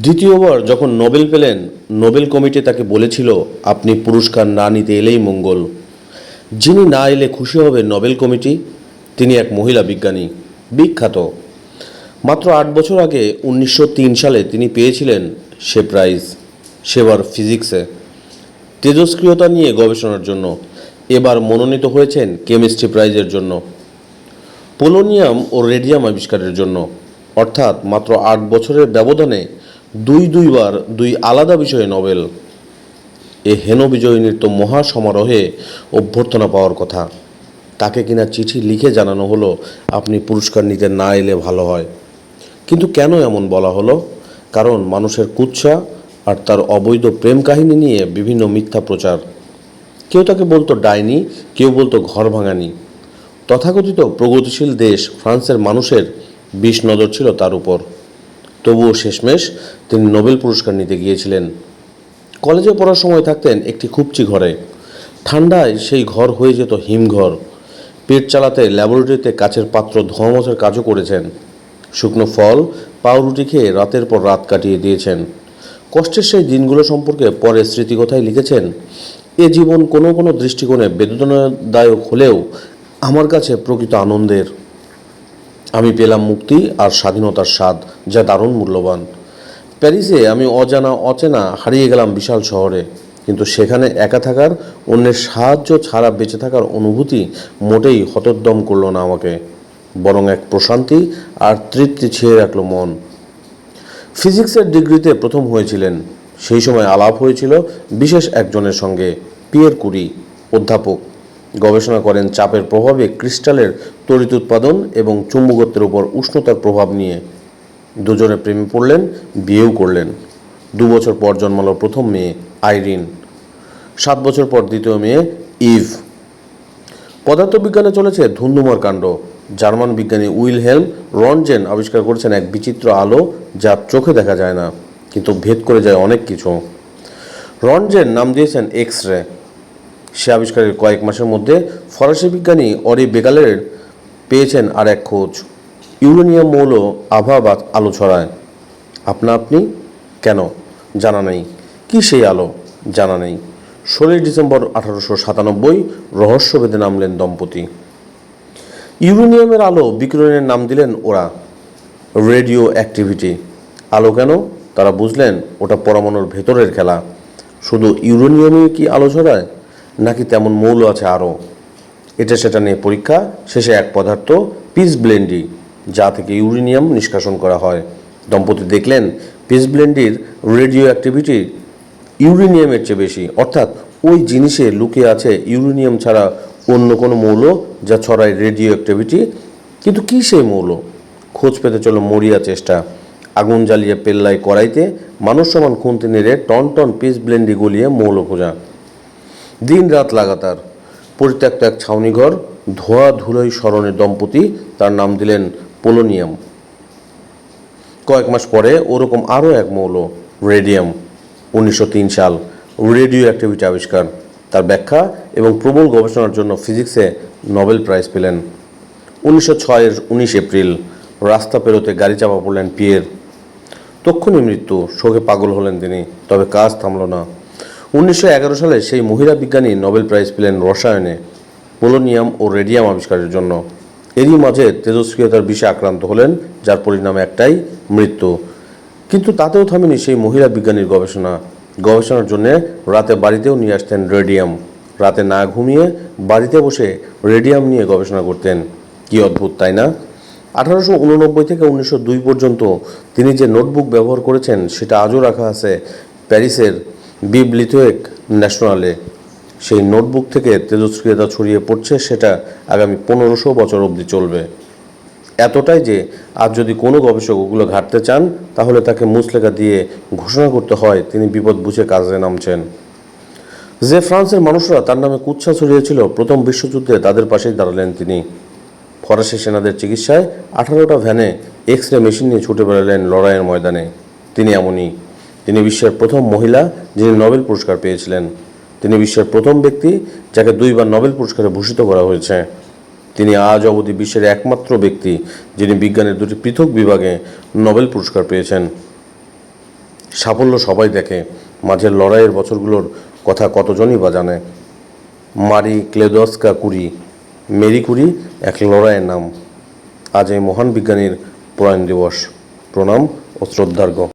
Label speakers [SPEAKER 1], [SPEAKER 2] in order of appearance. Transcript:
[SPEAKER 1] দ্বিতীয়বার যখন নোবেল পেলেন, নোবেল কমিটি তাকে বলেছিল, আপনি পুরস্কার না নিতে এলেই মঙ্গল। যিনি না এলে খুশি হবে নোবেল কমিটি, তিনি এক মহিলা বিজ্ঞানী, বিখ্যাত। মাত্র আট বছর আগে উনিশশো তিন সালে তিনি পেয়েছিলেন সে প্রাইজ, সেবার ফিজিক্সে। তেজস্ক্রিয়তা নিয়ে গবেষণার জন্য, এবার মনোনীত হয়েছেন কেমিস্ট্রি প্রাইজের জন্য। পোলোনিয়াম ও রেডিয়াম আবিষ্কারের জন্য, অর্থাৎ মাত্র আট বছরের ব্যবধানে দুই দুইবার দুই আলাদা বিষয়ে নোবেল। এ হেন বিজয়িনীর তো মহা সমারোহে অভ্যর্থনা পাওয়ার কথা। তাকে কিনা চিঠি লিখে জানানো হলো, আপনি পুরস্কার নিতে না এলে ভালো হয়। কিন্তু কেন এমন বলা হলো? কারণ মানুষের কুৎসা আর তার অবৈধ প্রেম কাহিনী নিয়ে বিভিন্ন মিথ্যা প্রচার। কেউ তাকে বলতো ডাইনি, কেউ বলতো ঘর ভাঙানি। তথাকথিত প্রগতিশীল দেশ ফ্রান্সের মানুষের বিষ নজর ছিল তার উপর। তবুও শেষমেশ তিনি নোবেল পুরস্কার নিতে গিয়েছিলেন। কলেজে পড়ার সময় থাকতেন একটি খুপচি ঘরে। ঠান্ডায় সেই ঘর হয়ে যেত হিমঘর। পেট চালাতে ল্যাবরেটরিতে কাচের পাত্র ধোয়ামসের কাজও করেছেন। শুকনো ফল, পাউরুটি খেয়ে রাতের পর রাত কাটিয়ে দিয়েছেন। কষ্টের সেই দিনগুলো সম্পর্কে পরে স্মৃতিকথায় লিখেছেন, এ জীবন কোনো কোনো দৃষ্টিকোণে বেদনাদায়ক হলেও আমার কাছে প্রকৃত আনন্দের। আমি পেলাম মুক্তি আর স্বাধীনতার স্বাদ, যা দারুণ মূল্যবান। প্যারিসে আমি অজানা, অচেনা হারিয়ে গেলাম বিশাল শহরে। কিন্তু সেখানে একা থাকার, অন্যের সাহায্য ছাড়া বেঁচে থাকার অনুভূতি মোটেই হতোদ্যম করল না আমাকে। বরং এক প্রশান্তি আর তৃপ্তি ছেয়ে রাখল মন। ফিজিক্সের ডিগ্রিতে প্রথম হয়েছিলেন। সেই সময় আলাপ হয়েছিল বিশেষ একজনের সঙ্গে, পিয়ের কুরি, অধ্যাপক। গবেষণা করেন চাপের প্রভাবে ক্রিস্টালের তড়িৎ উৎপাদন এবং চুম্বকত্বের উপর উষ্ণতার প্রভাব নিয়ে। দুজনে প্রেমে পড়লেন, বিয়েও করলেন। দু বছর পর জন্মালো প্রথম মেয়ে, আইরিন। সাত বছর পর দ্বিতীয় মেয়ে, ইভ। পদার্থবিজ্ঞানে চলেছে ধুন্ধুমার কাণ্ড। জার্মান বিজ্ঞানী উইল উইলহেলম রনজেন আবিষ্কার করেছেন এক বিচিত্র আলো যা চোখে দেখা যায় না, কিন্তু ভেদ করে যায় অনেক কিছু। রনজেন নাম দিয়েছেন এক্স রে সে আবিষ্কারের কয়েক মাসের মধ্যে ফরাসি বিজ্ঞানী অরি বেগালের পেয়েছেন আর এক খোঁজ। ইউরেনিয়াম মৌল আভা বা আলো ছড়ায়। আপনা আপনি? কেন? জানা নেই। কি সেই আলো? জানা নেই। ষোলোই ডিসেম্বর আঠারোশো সাতানব্বই রহস্যভেদে নামলেন দম্পতি। ইউরেনিয়ামের আলো বিকিরণের নাম দিলেন ওরা। Radioactivity. আলো কেন? তারা বুঝলেন, ওটা পরমাণুর ভেতরের খেলা। শুধু ইউরেনিয়ামে কি আলো ছড়ায়? নাকি তেমন মৌল আছে আরও? এটা সেটা নিয়ে পরীক্ষা, শেষে এক পদার্থ, পিস ব্লেন্ডি, যা থেকে ইউরেনিয়াম নিষ্কাশন করা হয়। দম্পতি দেখলেন, পিস ব্লেন্ডির রেডিও অ্যাক্টিভিটি ইউরেনিয়ামের চেয়ে বেশি। অর্থাৎ ওই জিনিসে লুকিয়ে আছে ইউরেনিয়াম ছাড়া অন্য কোনো মৌল যা ছড়ায় রেডিও অ্যাক্টিভিটি কিন্তু কী সেই মৌল? খোঁজ পেতে চলো মরিয়া চেষ্টা। আগুন জ্বালিয়ে পেল্লায় কড়াইতে, মানুষ সমান খুন্তি নেড়ে টন টন পিস ব্লেন্ডি গলিয়ে মৌল খোঁজা। দিন রাত লাগাতার পরিত্যক্ত এক ছাউনিঘর, ধোয়া ধুলোই স্মরণের দম্পতি, তার নাম দিলেন পোলোনিয়াম। কয়েক মাস পরে ওরকম আরও এক মৌল, রেডিয়াম, উনিশশো তিন সাল, রেডিও অ্যাক্টিভিটি আবিষ্কার। তার ব্যাখ্যা এবং প্রবল গবেষণার জন্য ফিজিক্সে নোবেল প্রাইজ পেলেন। উনিশশো ছয়ের উনিশ এপ্রিল, রাস্তা পেরোতে গাড়ি চাপা পড়লেন পিয়ের। তক্ষুনি মৃত্যু, শোকে পাগল হলেন তিনি, তবে কাজ থামল না। উনিশশো এগারো সালে সেই মহিলা বিজ্ঞানী নোবেল প্রাইজ পেলেন রসায়নে, পোলোনিয়াম ও রেডিয়াম আবিষ্কারের জন্য। এরই মাঝে তেজস্ক্রিয়তার বিষে আক্রান্ত হলেন, যার পরিণাম একটাই, মৃত্যু। কিন্তু তাতেও থামেনি সেই মহিলা বিজ্ঞানীর গবেষণা। গবেষণার জন্য রাতে বাড়িতেও নিয়ে আসতেন রেডিয়াম। রাতে না ঘুমিয়ে বাড়িতে বসে রেডিয়াম নিয়ে গবেষণা করতেন। কি অদ্ভুত, তাই না? আঠারোশো উননব্বই থেকে উনিশশো দুই পর্যন্ত তিনি যে নোটবুক ব্যবহার করেছেন, সেটা আজও রাখা আছে প্যারিসের বিবলিথোয়েক ন্যাশনালে সেই নোটবুক থেকে তেজস্ক্রিয়তা ছড়িয়ে পড়ছে, সেটা আগামী পনেরোশো বছর অবধি চলবে। এতটাই যে আজ যদি কোনো গবেষক ওগুলো ঘাটতে চান, তাহলে তাকে মুসলেখা দিয়ে ঘোষণা করতে হয়, তিনি বিপদ বুঝে কাজে নামছেন। যে ফ্রান্সের মানুষরা তার নামে কুচ্ছা ছড়িয়েছিল, প্রথম বিশ্বযুদ্ধে তাদের পাশেই দাঁড়ালেন তিনি। ফরাসি সেনাদের চিকিৎসায় আঠারোটা ভ্যানে এক্স রে মেশিন নিয়ে ছুটে বেড়ালেন লড়াইয়ের ময়দানে। তিনি এমনই তিনি বিশ্বের প্রথম মহিলা যিনি নোবেল পুরস্কার পেয়েছিলেন। তিনি বিশ্বের প্রথম ব্যক্তি যাকে দুইবার নোবেল পুরস্কারে ভূষিত করা হয়েছে। তিনি আজ অবধি বিশ্বের একমাত্র ব্যক্তি যিনি বিজ্ঞানের দুটি পৃথক বিভাগে নোবেল পুরস্কার পেয়েছেন। সাফল্য সবাই দেখে, মাঝের লড়াইয়ের বছরগুলোর কথা কতজনই বা জানে। মারি ক্লেদস্কা কুরি, মেরি কুরি এক লড়াইয়ের নাম। আজ এই মহান বিজ্ঞানীর প্রয়াণ দিবস। প্রণাম ও শ্রদ্ধার্ঘ্য।